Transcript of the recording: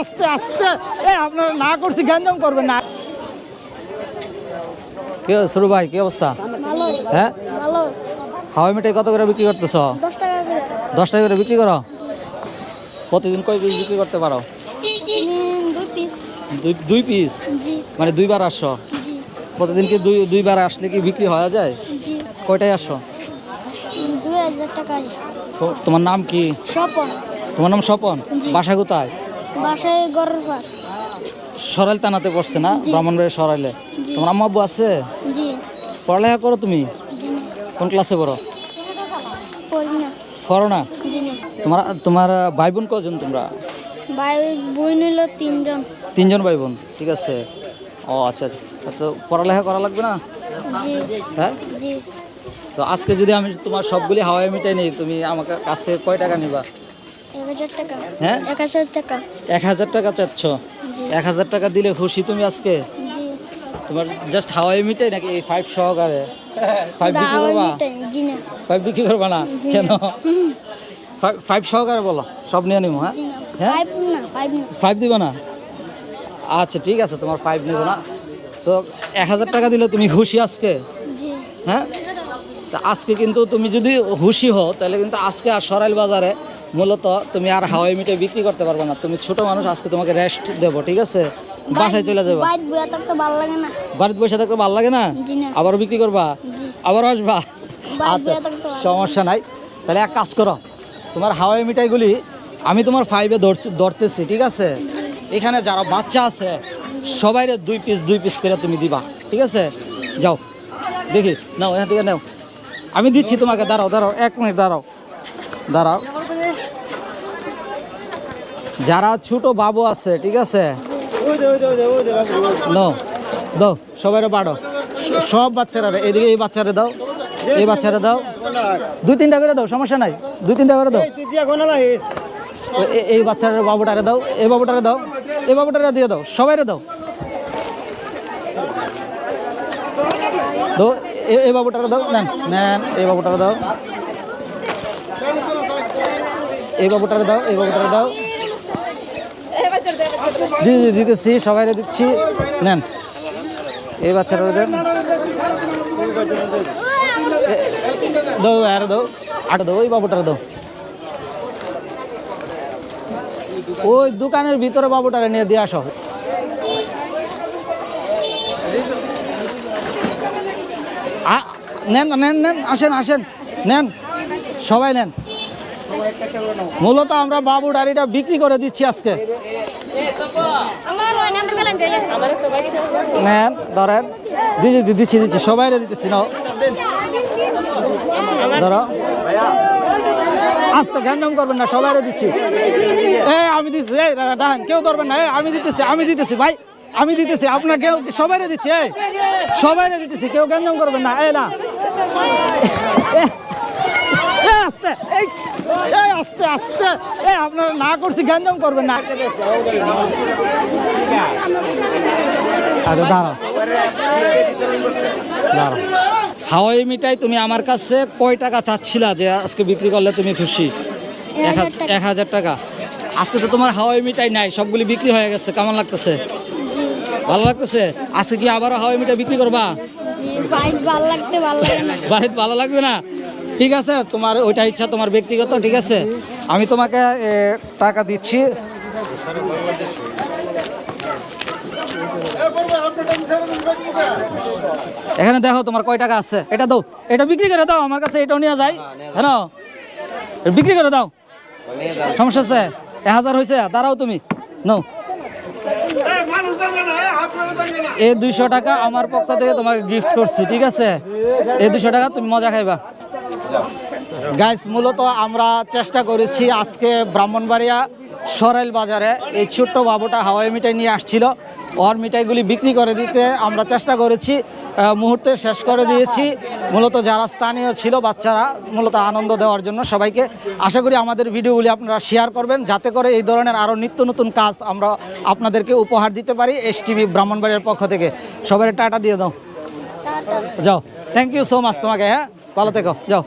আস্তে আস্তে। এ আপনারা না করছি গ্যাঞ্জাম করবেন না। কি শুরু ভাই? কি অবস্থা? হ্যাঁ? হাওয়াই মিঠাই কত করে বিক্রি করতেছ? দশ টাকা করে। দশ টাকা করে বিক্রি করো? প্রতিদিন কয় পিস বিক্রি করতে পারো? দুই পিস দুই দুই পিস জি। মানে দুইবার আসো প্রতিদিন কি দুই দুইবার আসলে কি বিক্রি হওয়া যায়? কয়টায় আসো তোমার নাম কি? স্বপন। তোমার নাম স্বপন? বাসা কোথায়? বাসায় গরুর পার সরাইল টানাতে পড়ছে না। ব্রাহ্মণবাড়ি সরাইলে। তোমার আম্মা আব্বু আছে? জি। পড়ালেখা করো তুমি? কোন ক্লাসে পড়ো? পড়ি না। তোমার তোমার ভাই বোন কজন তোমরা? ভাই বই নিল তিনজন। তিনজন ভাই বোন ঠিক আছে। ও আচ্ছা আচ্ছা। তো পড়ালেখা করা লাগবে না? হ্যাঁ? তো আজকে যদি আমি তোমার সবগুলি হাওয়াই মিটাই নিই তুমি আমাকে কাছ থেকে কয় টাকা নিবা? হ্যাঁ? এক হাজার টাকা। চাচ্ছ? এক হাজার টাকা দিলে খুশি তুমি আজকে? তোমার জাস্ট হাওয়াই মিটাই নাকি এই ফাইভ সহকারে? ফাইভ বিক্রি করবা? ফাইভ বিক্রি করবা না? কেন? ফাইভ- সহকারে বলো সব নিয়ে নিবো হ্যাঁ? হ্যাঁ? ফাইভ ফাইভ দিব না? আচ্ছা ঠিক আছে তোমার ফাইভ নেব না। তো এক হাজার টাকা দিলে তুমি খুশি আজকে? হ্যাঁ? তা আজকে কিন্তু তুমি যদি খুশি হও তাহলে কিন্তু আজকে আর সরাইল বাজারে মূলত তুমি আর হাওয়াই মিটে বিক্রি করতে পারবে না। তুমি ছোট মানুষ আজকে তোমাকে রেস্ট দেবো ঠিক আছে? বাসায় চলে যাব। বাইর বইয়া থাকতে ভালো লাগে না। বাড়িতে বসে থাকতে ভালো লাগে না? আবারও বিক্রি করবা? জি। আবারও আসবা? আচ্ছা বসে সমস্যা নাই। তাহলে এক কাজ করো তোমার হাওয়াই মিঠাইগুলি আমি তোমার ফাইভে ধরছি ধরতেছি ঠিক আছে? এখানে যারা বাচ্চা আছে সবাই দুই পিস দুই পিস করে তুমি দিবা ঠিক আছে? যাও। দেখি নাও এখান থেকে নাও। আমি দিচ্ছি তোমাকে দাঁড়াও দাঁড়াও এক মিনিট দাঁড়াও। দাঁড়াও। যারা ছোট বাবু আছে, ঠিক আছে? নো দাও সবাই বাড়ো। সব বাচ্চারা এদিকে এই বাচ্চারা দাও, এই বাচ্চারা দাও। দুই তিনটা করে দাও, সমস্যা নাই। দুই তিনটা করে দাও। এই বাচ্চার বাবুটারে দাও, এই বাবুটারে দাও, এই বাবুটারে দিয়ে দাও সবাই দাও। দাও এই বাবুটারে দাও, নেন নেন, এই বাবুটারে দাও। এই বাবুটারে দাও, এই বাবুটারে দাও। জি জি, দিতেছি সবাই দিচ্ছি। নেন। এই বাচ্চাটা দেন। দাও, আর দাও, আটা দাও, ওই বাবুটারে দাও। ওই দোকানের ভিতরে বাবুটারে নিয়ে দিয়ে আসো। নেন নেন নেন, আসেন আসেন, নেন, সবাই নেন। মূলত আমরা বাবু ডাড়িটা বিক্রি করে দিচ্ছি আজকে। নেন, ধরেন। দিদি দিচ্ছি দিচ্ছি সবাই দিতেছি, নাও। ধরো। আস্তে গ্যাঞ্জাম করবেন না সবাই দিচ্ছি। এ, আমি দিচ্ছি দাঁড়ান, কেউ ধরবেন না আমি দিতেছি আমি দিতেছি, ভাই, আমি দিতেছি, আপনার কেউ সবাই দিচ্ছি সবাই দিতেছি, কেউ গ্যাঞ্জাম করবেন না এ না। আস্তে এই এই আস্তে আস্তে। এ আপনারা না করছি গ্যাঞ্জাম করবেন না। আচ্ছা দাঁড়াও। দাঁড়াও। হাওয়াই মিঠাই তুমি আমার কাছে কয় টাকা চাচ্ছিলা যে আজকে বিক্রি করলে তুমি খুশি? এক হাজার- টাকা। আজকে তো তোমার হাওয়াই মিঠাই নাই সবগুলি বিক্রি হয়ে গেছে কেমন লাগতেছে? ভালো লাগতেছে? আজকে কি আবারও হাওয়াই মিঠাই বিক্রি করবা? বাড়িতে ভালো লাগবে না? ঠিক আছে, তোমার ওইটা ইচ্ছা, তোমার ব্যক্তিগত, ঠিক আছে? আমি তোমাকে টাকা দিচ্ছি। এখানে দেখো তোমার কয় টাকা আছে। এটা দাও, এটা বিক্রি করে দাও, আমার কাছে এটাও নিয়ে যায় হ্যাঁ বিক্রি করে দাও। সমস্যা আছে? এক হাজার হয়েছে, দাঁড়াও তুমি। নাও। এই দুইশো টাকা আমার পক্ষ থেকে তোমাকে গিফট করছি, ঠিক আছে? এই দুইশো টাকা, তুমি মজা খাইবা। গাইস মূলত আমরা চেষ্টা করেছি আজকে ব্রাহ্মণবাড়িয়া সরাইল বাজারে এই ছোট্ট বাবুটা হাওয়াই মিঠাই নিয়ে আসছিল। ওর মিঠাইগুলি বিক্রি করে দিতে আমরা চেষ্টা করেছি মুহূর্তে শেষ করে দিয়েছি। মূলত যারা স্থানীয় ছিল বাচ্চারা মূলত আনন্দ দেওয়ার জন্য সবাইকে আশা করি আমাদের ভিডিওগুলি আপনারা শেয়ার করবেন যাতে করে এই ধরনের আরও নিত্য নতুন কাজ আমরা আপনাদেরকে উপহার দিতে পারি এস টিভি ব্রাহ্মণবাড়িয়ার পক্ষ থেকে। সবাই টাটা দিয়ে দাও। যাও। থ্যাংক ইউ সো মাচ তোমাকে হ্যাঁ? ভালো থেকো। যাও।